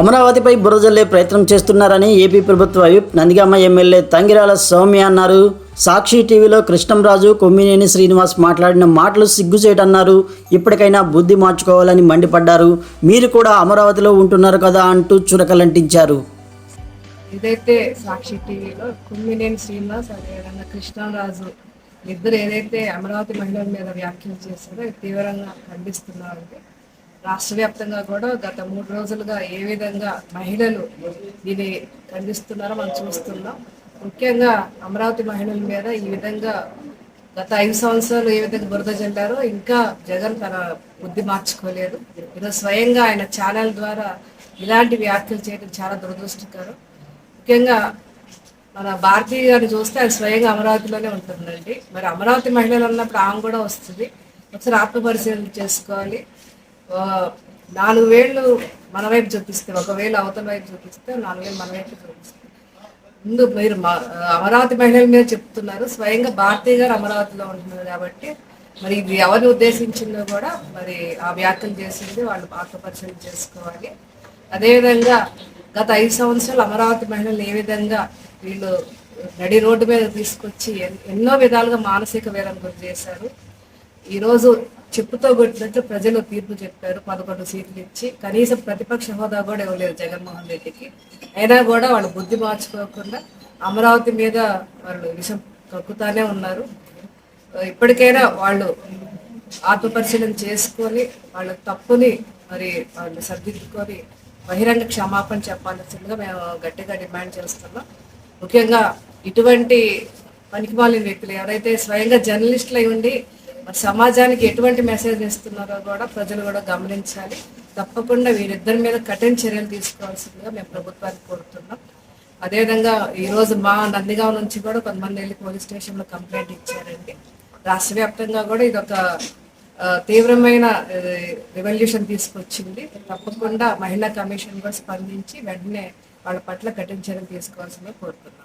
అమరావతిపై బురదల్లే ప్రయత్నం చేస్తున్నారని ఏపీ ప్రభుత్వ విప్ నందిగామ ఎమ్మెల్యే తంగిరాల సౌమ్య అన్నారు. సాక్షి టీవీలో కృష్ణంరాజు కొమ్మినేని శ్రీనివాస్ మాట్లాడిన మాటలు సిగ్గుచేటన్నారు. ఇప్పటికైనా బుద్ధి మార్చుకోవాలని మండిపడ్డారు. మీరు కూడా అమరావతిలో ఉంటున్నారు కదా అంటూ చురకలంటించారు. ఏదైతే సాక్షి టీవీలో కుమ్మినేని శ్రీనివాస్ అదేవిధంగా కృష్ణరాజు ఇద్దరు ఏదైతే అమరావతి మహిళల మీద వ్యాఖ్యలు చేశారో అది తీవ్రంగా ఖండిస్తున్నారండి. రాష్ట్ర వ్యాప్తంగా కూడా గత మూడు రోజులుగా ఏ విధంగా మహిళలు దీన్ని ఖండిస్తున్నారో మనం చూస్తున్నాం. ముఖ్యంగా అమరావతి మహిళల మీద ఈ విధంగా గత ఐదు సంవత్సరాలు ఏ విధంగా బురద చెల్లారో ఇంకా జగన్ తన బుద్ధి మార్చుకోలేదు. ఈరోజు స్వయంగా ఆయన ఛానల్ ద్వారా ఇలాంటి వ్యాఖ్యలు చేయడం చాలా దురదృష్టకరం. ముఖ్యంగా మన భారతీయ గారిని చూస్తే ఆయన స్వయంగా అమరావతిలోనే ఉంటుందండి. మరి అమరావతి మహిళలు ఉన్నప్పుడు ఆమె కూడా వస్తుంది. ఒకసారి ఆత్మపరిశీలన చేసుకోవాలి. నాలుగు వేళ్ళు మన వైపు చూపిస్తే ఒకవేళ అవతల వైపు చూపిస్తే నాలుగు వేలు మన వైపు చూపిస్తే. ముందు మీరు మా- అమరావతి మహిళల మీద చెప్తున్నారు. స్వయంగా భారతీయ గారు అమరావతిలో ఉంటున్నారు కాబట్టి మరి ఇది ఎవరిని ఉద్దేశించిందో కూడా మరి ఆ వ్యాఖ్యలు చేసింది వాళ్ళు ఆత్మపరిచయం చేసుకోవాలి. అదేవిధంగా గత ఐదు సంవత్సరాలు అమరావతి మహిళలు ఏ విధంగా వీళ్ళు నడి రోడ్డు మీద తీసుకొచ్చి ఎన్నో విధాలుగా మానసిక వేలం గురి చేశారు. ఈరోజు చెప్పుతో కొట్టినట్టు ప్రజలు తీర్పు చెప్పారు. పదకొండు సీట్లు ఇచ్చి కనీసం ప్రతిపక్ష హోదా కూడా ఇవ్వలేదు జగన్మోహన్ రెడ్డికి. అయినా కూడా వాళ్ళు బుద్ధి మార్చుకోకుండా అమరావతి మీద వాళ్ళు విషం కక్కుతానే ఉన్నారు. ఇప్పటికైనా వాళ్ళు ఆత్మపరిశీలన చేసుకొని వాళ్ళ తప్పుని మరి వాళ్ళు సర్దిద్దుకొని బహిరంగ క్షమాపణ చెప్పాల్సిందిగా మేము గట్టిగా డిమాండ్ చేస్తున్నాం. ముఖ్యంగా ఇటువంటి పనికిమాలిన వ్యక్తులు ఎవరైతే స్వయంగా జర్నలిస్టులు అయి ఉండి మరి సమాజానికి ఎటువంటి మెసేజ్ ఇస్తున్నారో కూడా ప్రజలు కూడా గమనించాలి. తప్పకుండా వీరిద్దరి మీద కఠిన చర్యలు తీసుకోవాల్సిందిగా మేము ప్రభుత్వానికి కోరుతున్నాం. అదేవిధంగా ఈరోజు మా నందిగాం నుంచి కూడా కొంతమంది వెళ్ళి పోలీస్ స్టేషన్లో కంప్లైంట్ ఇచ్చారండి. రాష్ట్ర వ్యాప్తంగా కూడా ఇది ఒక తీవ్రమైన రెవల్యూషన్ తీసుకొచ్చింది. తప్పకుండా మహిళా కమిషన్ కూడా స్పందించి వెంటనే వాళ్ళ పట్ల కఠిన చర్యలు తీసుకోవాల్సిందిగా కోరుతున్నాం.